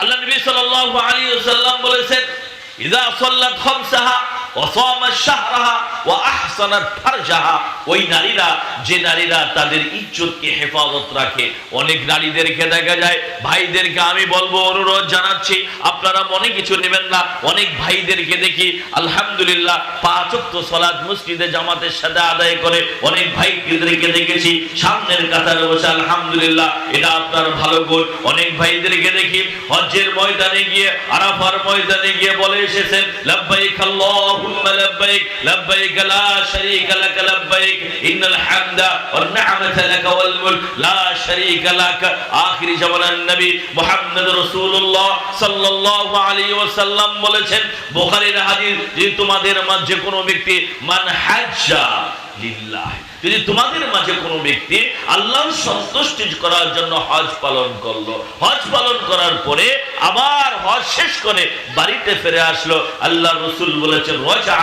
আল্লাহ নবী সাল্লাল্লাহু আলাইহি ওয়াসাল্লাম বলেছেন ইযা সাল্লাত খামসাহা ওয়া সামাত শাহরাহা ওই নারীরা, যে নারীরা তাদের ইজ্জতকে হেফাজত রাখে। অনেক নারীদেরকে দেখা যায়, ভাইদেরকে আমি বলব, অনুরোধ জানাচ্ছি, আপনারা মনে কিছু নেবেন না, অনেক ভাইদেরকে দেখি, আলহামদুলিল্লাহ, পাঁচ ওয়াক্ত সালাত মসজিদে জামাতের সাথে আদায় করে অনেক ভাইদেরকে দেখেছি, সামনের কাতারে বসে আলহামদুলিল্লাহ, এটা আপনার ভালো গুণ। অনেক ভাইদেরকে দেখি, হজ্জের ময়দানে গিয়ে, আরাফার ময়দানে গিয়ে বলে এসেছেন, লাব্বাইক আল্লাহুম্মা, লাব্বাইক লাব্বাইক লা শারীকা লাক লাব্বাইক, ইন্নাল হামদা ওয়ান নি'মাতা লাক ওয়াল মুলক, লা শারীকা লাক। আখিরি জামানার নবী মুহাম্মদ রাসূলুল্লাহ সাল্লাল্লাহু আলাইহি ওয়াসাল্লাম বলেছেন, বুখারীর হাদিস, যে তোমাদের মাঝে কোনো ব্যক্তি, মান হাজ্জা লিল্লাহ যদি তোমাদের মাঝে কোনো ব্যক্তি আল্লাহর সন্তুষ্টি করার জন্য হজ পালন করল, হজ পালন করার পরে আবার হজ শেষ করে বাড়িতে ফিরে আসলো, আল্লাহ রসুল বলেছেন, রজা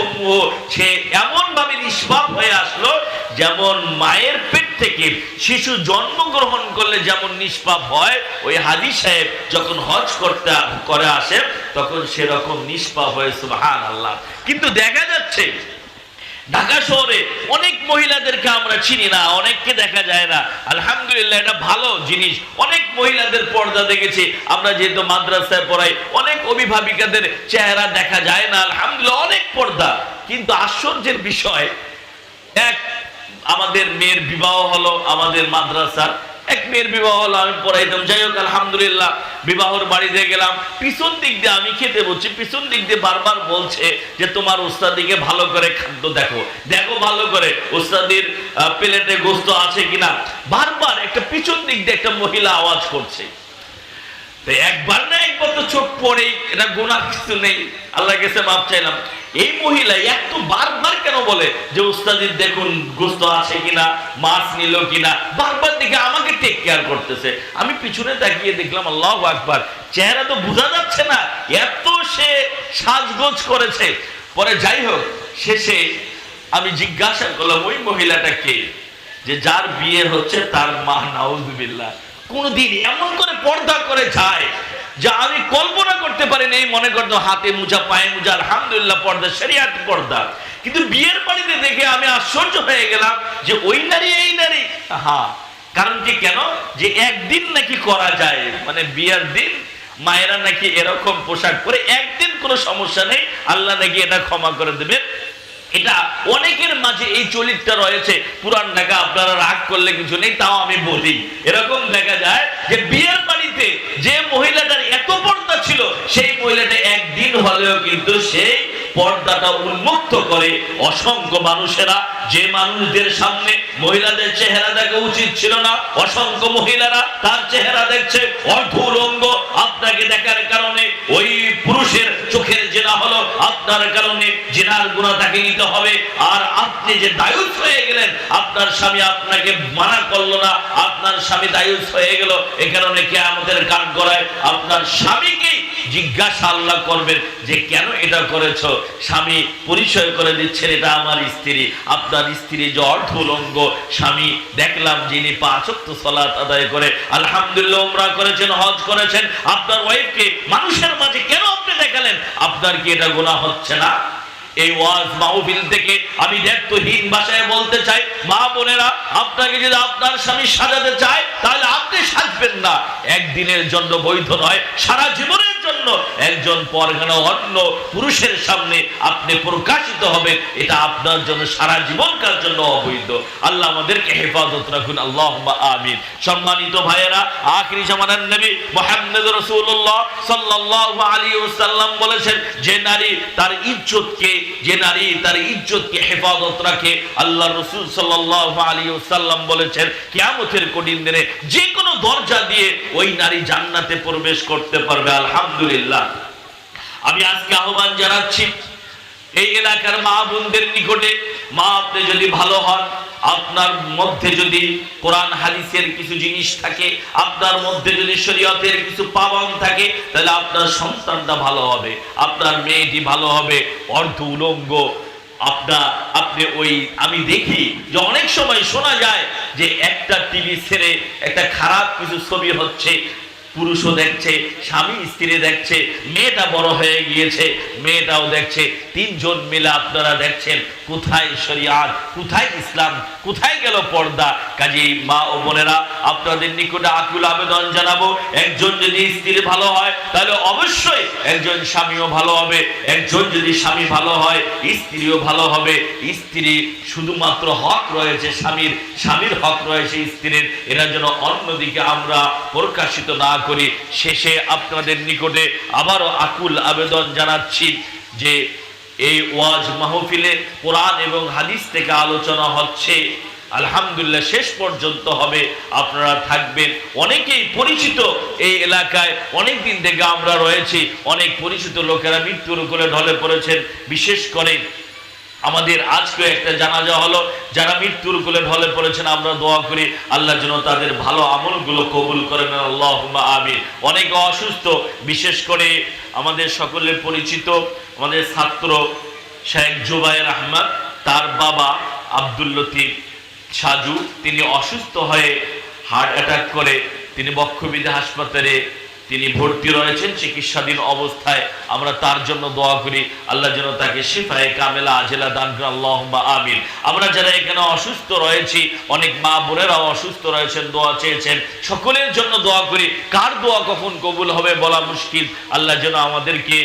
উম্মুহু। সে এমন ভাবে নিষ্পাপ হয়ে আসলো যেমন মায়ের পেট থেকে শিশু জন্মগ্রহণ করলে যেমন নিষ্পাপ হয়, ওই হাদি সাহেব যখন হজ করতে করে আসে, তখন সেরকম নিষ্পাপ হয়ে সুবহান আল্লাহ কিন্তু দেখা যাচ্ছে ঢাকা শহরে অনেক মহিলাদেরকে আমরা চিনি না, অনেককে দেখা যায় না। আলহামদুলিল্লাহ, এটা ভালো জিনিস। অনেক মহিলাদের পর্দা দেখেছি। আমরা যেহেতু মাদ্রাসায় পড়াই, অনেক অভিভাবিকাদের চেহারা দেখা যায় না। আলহামদুলিল্লাহ, অনেক পর্দা। কিন্তু আশ্চর্যের বিষয়, এক, আমাদের মেয়ের বিবাহ হলো আমাদের মাদ্রাসার এক মেয়ের বিবাহ হলো, আমি পড়াইতাম যাই হোক, আলহামদুলিল্লাহ, বিবাহর বাড়িতে গেলাম। পিছন দিক দিয়ে আমি খেতে বলছি পিছন দিক দিয়ে বারবার বলছে যে, তোমার উস্তাদিকে ভালো করে খাদ্য দেখো। দেখো ভালো করে উস্তাদির প্লেটে গোস্ত আছে কিনা? বারবার একটা পিছন দিক দিয়ে একটা মহিলা আওয়াজ করছে। একবার না একবার তো চোখ পড়েই এটা গোনা কিছু নেই। আল্লাহ কাছে মাপ চাইলাম। এই মহিলা এত বারবার কেন বলে যে উস্তাদির দেখুন, গোস্ত আছে কিনা, মাছ নিল কিনা? বারবার দেখে আমাকে টেক কেয়ার করতেছে। আমি পিছনে তাকিয়ে দেখলাম, আল্লাহ আকবার, চেহারা তো বোঝা যাচ্ছে না। এত সে সাজগোজ করেছে। পরে যাই হোক, শেষে আমি জিজ্ঞাসা করলাম, ওই মহিলাটা কে? যে, যার বিয়ে হচ্ছে তার মা, নাউজুবিল্লাহ। কোনদিন এমন করে পর্দা করে যায় যা আমি কল্পনা করতে পারিনি, এই মনে করতো হাতে মুজা, পায়ে মুজা, আলহামদুলিল্লাহ, পর্দা, শরিয়াত পর্দা। কিন্তু বিয়ের বাড়িতে দেখে আমি আশ্চর্য হয়ে গেলাম যে ওই নারী, এই নারী। হ্যাঁ কারণ কি কেন? যে একদিন নাকি করা যায় মানে বিয়ের দিন মায়েরা নাকি এরকম পোশাক পরে একদিন কোনো সমস্যা নেই, আল্লাহ নাকি এটা ক্ষমা করে দেবেন। এটা অনেকের মাঝে এই চরিত্রটা রয়েছে, পুরান ঢাকা আপনারা রাগ করলে কিছু নেই, তাও আমি বলি। এরকম দেখা যায় যে বিয়ের বাড়িতে যে পর্দা ছিল, সেই মহিলাটা একদিন হলেও কিন্তু সেই পর্দাটা উন্মুক্ত করে অসংখ্য মানুষেরা, যে মানুষদের সামনে মহিলাদের চেহারা দেখা উচিত ছিল না, অসংখ্য মহিলারা তার চেহারা দেখছে অর্ধ উলঙ্গ আপনাকে দেখার কারণে ওই পুরুষের চোখের জেলা হলো আপনার কারণে। গুণা তাকে নিতে হবে। আর আপনি যে দায়ুস হয়ে গেলেন, আপনার স্বামী আপনাকে মানা করল না, আপনার স্বামী দায়ুস হয়ে গেল, এ কারণে কে আমাদের কান করায় আপনার স্বামীকেই জিজ্ঞাসা আল্লাহ করবেন যে, কেন এটা করেছ? স্বামী পরিচয় করে দিচ্ছেন, এটা আমার স্ত্রী। আপনার স্ত্রী যে অর্ধ স্বামী, দেখলাম যিনি পাঁচক্ত সলাত আদায় করে, আলহামদুলিল্লাহ উমরা করেছেন, হজ করেছেন। আপনার ওয়াইফকে মানুষের মাঝে কেন আপনি দেখালেন? আপনার কি এটা গোনা হচ্ছে না? এই ওয়াজ মাহফিল থেকে আমি দেখতহীন ভাষায় বলতে চাই। মা বোনেরা, আপনাকে যদি আপনার স্বামী সাজাতে চায়, তাহলে আপনি সাজবেন না। একদিনের জন্য বৈধ নয়, সারা জীবনের জন্য, একজন পরগানা অন্য পুরুষের সামনে আপনি প্রকাশিত হবেন, এটা আপনার জন্য সারা জীবনকার জন্য অবৈধ? আল্লাহ আমাদেরকে হেফাজত রাখুন আল্লাহ আমিন। সম্মানিত ভাইয়েরা, আখরি জামানার নবী মোহাম্মদ রসুল্লাহ সাল্লাল্লাহু আলাইহি ওয়াসাল্লাম বলেছেন, যে নারী তার ইজ্জতকে, যে নারী তার ইজ্জতকে হেফাজত রাখে, আল্লাহ রসুল সাল্লাল্লাহু আলাইহি ওয়াসাল্লাম বলেছেন, কিয়ামতের কঠিন দিনে যে কোনো দরজা দিয়ে ওই নারী জান্নাতে প্রবেশ করতে পারবে। আলহামদুলিল্লাহ। আমি আজকে আহ্বান জানাচ্ছি, এই এলাকার মা বোনদের নিকটে, মা আপনি যদি ভালো হন, আপনার মধ্যে যদি কোরআন, হাদিসের কিছু জিনিস থাকে, আপনার মধ্যে যদি শরীয়তের কিছু পাবন থাকে, তাহলে আপনার সন্তানটা ভালো হবে, আপনার মেয়েটি ভালো হবে অর্ধ উলঙ্গ। আপনার আপনি ওই, আমি দেখি যে অনেক সময় শোনা যায় যে একটা টিভি ছেড়ে একটা খারাপ কিছু ছবি হচ্ছে পুরুষও দেখছে, স্বামী স্ত্রী দেখছে, মেয়েটা বড় হয়ে গিয়েছে, মেয়েটাও দেখছে, তিনজন মিলে আপনারা দেখছেন কোথায় শরিয়াত? কোথায় ইসলাম? কোথায় গেল পর্দা? কাজী মা ও বোনেরা, আপনাদের নিকটে আকুল আবেদন জানাব, একজন যদি স্ত্রী ভালো হয়, তাহলে অবশ্যই একজন স্বামীও ভালো হবে। একজন যদি স্বামী ভালো হয়, স্ত্রীও ভালো হবে। স্ত্রী শুধুমাত্র হক রয়েছে স্বামীর স্বামীর হক রয়েছে স্ত্রীর। এরা যেন অন্যদিকে আমরা প্রকাশিত না করি। শেষে আপনাদের নিকটে আবারও আকুল আবেদন জানাচ্ছি যে এই ওয়াজ মাহফিলে কোরআন এবং হাদিস থেকে আলোচনা হচ্ছে। আলহামদুলিল্লাহ শেষ পর্যন্ত হবে। আপনারা থাকবেন। অনেকেই পরিচিত এই এলাকায়। অনেক দিন থেকে আমরা রয়েছি। অনেক পরিচিত লোকেরা মৃত্যুর করে ঢলে পড়েছেন। বিশেষ করে আমাদের আজকে একটা জানাজা হলো, যারা মৃত্যুর কোলে ঢলে পড়েছেন, আমরা দোয়া করি, আল্লাহ যেন তাদের ভালো আমলগুলো কবুল করেন আল্লাহ আমিন। অনেক অসুস্থ, বিশেষ করে আমাদের সকলের পরিচিত আমাদের ছাত্র শেখ জুবাইর আহমদ, তার বাবা আব্দুল লতিফ সাজু। তিনি অসুস্থ হয়ে হার্ট অ্যাটাক করে তিনি বক্ষবিধা হাসপাতালে তিনি ভর্তি রয়েছেন চিকিৎসাধীন অবস্থায়। আমরা তার জন্য দোয়া করি, আল্লাহ যেন তাকে শিফায়ে কামেলা আজেলা দান করে আল্লাহ আমিন। আমরা যারা এখানে অসুস্থ রয়েছি, অনেক মা বোনেরাও অসুস্থ রয়েছেন, দোয়া চেয়েছেন, সকলের জন্য দোয়া করি। কার দোয়া কখন কবুল হবে বলা মুশকিল। আল্লাহ যেন আমাদেরকে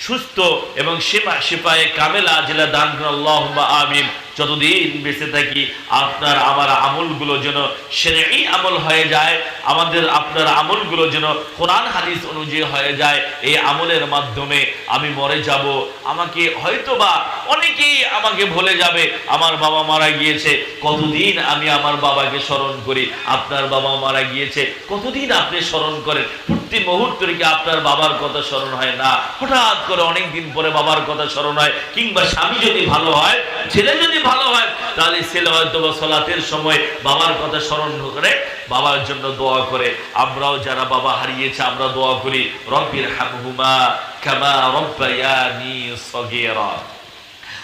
সুস্থ এবং সীমা শিপায়ে কামেলা আজেলা দান করে আল্লাহ আমিন। যতদিন বেঁচে থাকি, আপনার আমার আমলগুলো যেন সেরেই আমল হয়ে যায়, আমাদের আপনার আমলগুলো যেন কোরআন হাদিস অনুযায়ী হয়ে যায়, এই আমলের মাধ্যমে আমি মরে যাব। আমাকে হয়তোবা অনেকেই আমাকে ভুলে যাবে, আমার বাবা মারা গিয়েছে, কতদিন আমি আমার বাবাকে স্মরণ করি? আপনার বাবা মারা গিয়েছে, কতদিন আপনি স্মরণ করেন? প্রতি মুহূর্তে কি আপনার বাবার কথা স্মরণ হয়? না। হঠাৎ করে অনেক দিন পরে বাবার কথা স্মরণ হয়, কিংবা স্বামী যদি ভালো হয় ছেলে যদি ভালো হয়, তাহলে ছেলে হয়তো বা সলাতের সময় বাবার কথা স্মরণ করে, বাবার জন্য দোয়া করে। আমরাও যারা বাবা হারিয়েছে, আমরা দোয়া করি, রব্বির হামহুমা কামা রব্বায়ানি সগীরা।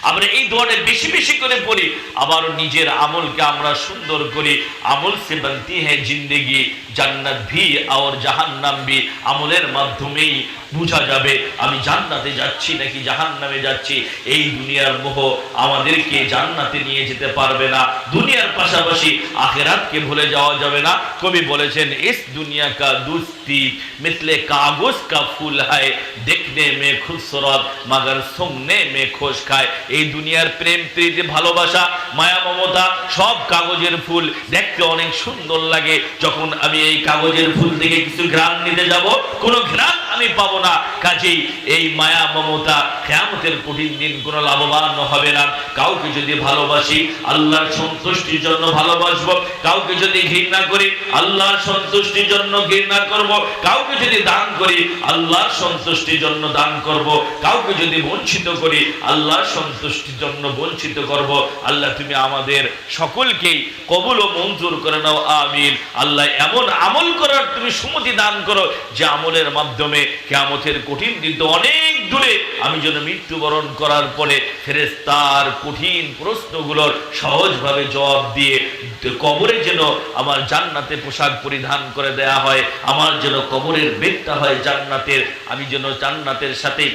আমরা এই দোয়াটা বেশি বেশি করে পড়ি, আবার নিজের আমলকে আমরা সুন্দর করি। আমল সে বনতি হ্যাঁ জিন্দেগি, জান্নাত ভি আর জাহান্নাম ভি, আমলের মাধ্যমেই বোঝা যাবে, আমি জান্নাতে যাচ্ছি নাকি জাহান্নামে যাচ্ছি। এই দুনিয়ার মোহ আমাদেরকে জান্নাতে নিয়ে যেতে পারবে না। দুনিয়ার পাশাপাশি আখেরাতকে ভুলে যাওয়া যাবে না। কবি বলেছেন, ইস দুনিয়া কা দুস্তি, মিথলে কাগজ কা ফুল হায়, দেখনে মে খুবসুরত, মাগার সুননে মে খোশ খায়। এই দুনিয়ার প্রেম, প্রীতি, ভালোবাসা, মায়া, মমতা, সব কাগজের ফুল দেখতে অনেক সুন্দর লাগে। যখন আমি এই কাগজের ফুল থেকে কিছু ঘ্রাণ নিতে যাব, কোনো ঘ্রাণ আমি পাবো না। কাজেই এই মায়া, মমতা কেয়ামতের কঠিন দিন কোনো লাভবান হবে না। কাউকে যদি ভালোবাসি, আল্লাহর সন্তুষ্টির জন্য ভালোবাসবো। কাউকে যদি ঘৃণা করি, আল্লাহর সন্তুষ্টির জন্য ঘৃণা করব। কাউকে যদি দান করি, আল্লাহর সন্তুষ্টির জন্য দান করব। কাউকে যদি বঞ্চিত করি, আল্লাহর সন্তুষ্টির জন্য বঞ্চিত করব। আল্লাহ, তুমি আমাদের সকলকেই কবুল ও মঞ্জুর করে নাও। আমিন। আল্লাহ, এমন আমল করার তুমি সুমতি দান করো যে আমলের মাধ্যমে কেয়ামতের কঠিন দিন তো অনেক দূরে আমি যেন মৃত্যুবরণ করার পরে ফেরেস্তার কঠিন প্রশ্নগুলোর সহজভাবে জবাব দিয়ে কবরে যেন আমার জান্নাতে পোশাক পরিধান করে দেয়া হয়, আমার যেন কবরের বেগটা হয় জান্নাতের, আমি যেন জান্নাতের সাথে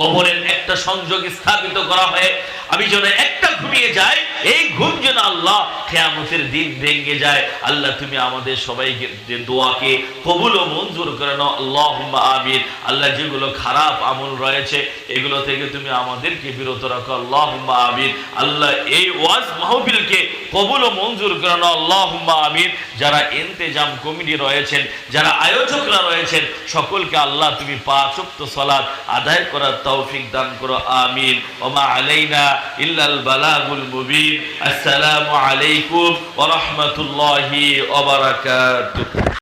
কবরের একটা সংযোগ স্থাপিত করা হয়। আমি যেন একটা ঘুমিয়ে যাই, এই ঘুম যেন আল্লাহ খেয়ামতের দিন ভেঙে যায়। আল্লাহ, তুমি আমাদের সবাইকে দোয়াকে কবুল ও মঞ্জুর করে নাও। আল্লাহ আমিন। আল্লাহ, যেগুলো খারাপ আমল রয়েছে, এগুলো থেকে তুমি আমাদেরকে বিরত রাখো। আল্লাহ আমিন। আল্লাহ, এই ওয়াজ মাহবিলকে কবুল ও মঞ্জুর করে নাও। আল্লাহ আমিন। যারা ইন্তেজাম কমিটি রয়েছেন, যারা আয়োজকরা রয়েছেন, সকলকে আল্লাহ তুমি পাঁচ সলাৎ আদায় করার তৌফিক দান করো। আমিন। ওমা আলাইনা إلا البلاغ المبين. السلام عليكم ورحمة الله وبركاته.